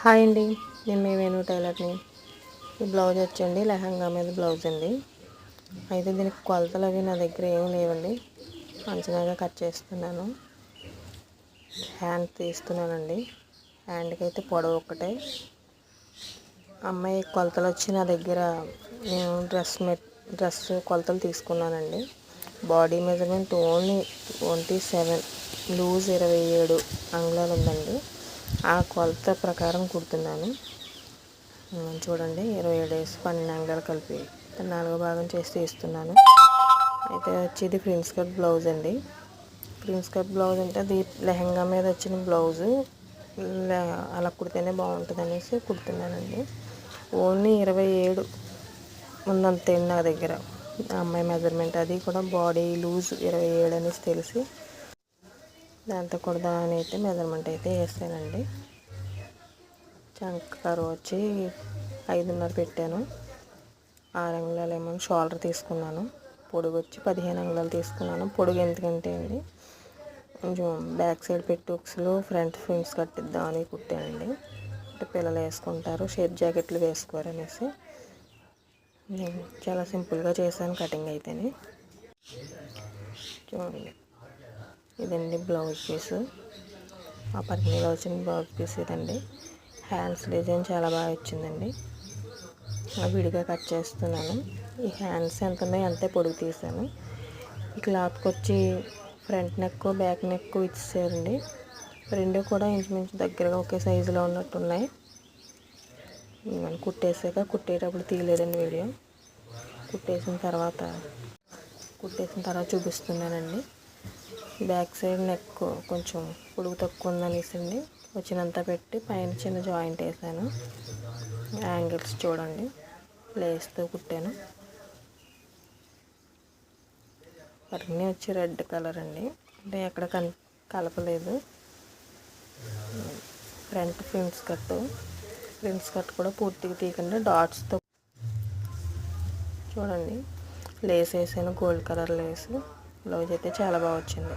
Hi అండి నేను మీ వేణు టైలర్ని. ఈ బ్లౌజ్ వచ్చండి లెహంగా మీద బ్లౌజ్ అండి. అయితే దీనికి కొలతలు అవి నా దగ్గర ఏమి లేవండి. అంచనాగా కట్ చేస్తున్నాను. హ్యాండ్ తీస్తున్నానండి. హ్యాండ్కి అయితే పొడవు ఒక్కటే. అమ్మాయి కొలతలు వచ్చి నా దగ్గర నేను డ్రెస్ మెట్ డ్రెస్ కొలతలు తీసుకున్నానండి. Body measurement only twenty seven loose ఇరవై ఏడు అంగుళాలు ఉందండి. ఆ కొలత ప్రకారం కుడుతున్నాను. చూడండి ఇరవై ఏడు వేసి పన్నెండు అంగుళాలు కలిపి నాలుగో భాగం చేసి తీస్తున్నాను. అయితే వచ్చేది ప్రిన్స్ కట్ బ్లౌజ్ అండి. ప్రిన్స్ కట్ బ్లౌజ్ అంటే అది లెహంగా మీద వచ్చిన బ్లౌజు. అలా కుడితేనే బాగుంటుంది అనేసి కుడుతున్నానండి. ఓన్లీ ఇరవై ఏడు ఉందంతే నా దగ్గర. అమ్మాయి మెజర్మెంట్ అది కూడా. బాడీ లూజ్ ఇరవై ఏడు అనేసి తెలిసి దాంతో కూడా అయితే మెజర్మెంట్ అయితే వేసానండి చంకకర వచ్చి ఐదున్నర పెట్టాను. ఆరు అంగుళాలు ఏమో షోల్డర్ తీసుకున్నాను. పొడుగు వచ్చి పదిహేను అంగుళాలు తీసుకున్నాను. పొడుగు ఎందుకంటే అండి కొంచెం బ్యాక్ సైడ్ పెట్టి ఉక్స్లు ఫ్రంట్ ఫ్రిమ్స్ కట్టిద్దామని కుట్టానండి. అంటే పిల్లలు వేసుకుంటారు షేప్ జాకెట్లు వేసుకోరు అనేసి. నేను చాలా సింపుల్గా చేశాను కటింగ్ అయితేనే. చూడండి. ఇదండి బ్లౌజ్ పీస్. ఆ పట్నీలో వచ్చిన బ్లౌజ్ పీస్ ఇదండి. హ్యాండ్స్ డిజైన్ చాలా బాగా వచ్చిందండి. విడిగా కట్ చేస్తున్నాను. ఈ హ్యాండ్స్ ఎంత ఉన్నాయో అంతే పొడుగు తీసాను. ఈ క్లాత్కి వచ్చి ఫ్రంట్ నెక్ బ్యాక్ నెక్ ఇచ్చేసారండి రెండు కూడా ఇంచుమించు దగ్గరగా ఒకే సైజులో ఉన్నట్టున్నాయి. కుట్టేసాక కుట్టేటప్పుడు తీయలేదండి వీడియో. కుట్టేసిన తర్వాత కుట్టేసిన తర్వాత చూపిస్తున్నానండి. బ్యాక్ సైడ్ నెక్ కొంచెం పొడుగు తక్కువ ఉందనేసండి వచ్చినంత పెట్టి పైన చిన్న జాయింట్ వేసాను. యాంగిల్స్ చూడండి. లేస్తో కుట్టాను. అన్నీ వచ్చి రెడ్ కలర్ అండి. అంటే ఎక్కడ కన్ కలపలేదు. Front prints cut prints cut కూడా పూర్తిగా తీయకుండా డాట్స్తో చూడండి. లేస్ వేసాను. Gold colour Lay's. బ్లౌజ్ అయితే చాలా బాగా వచ్చింది.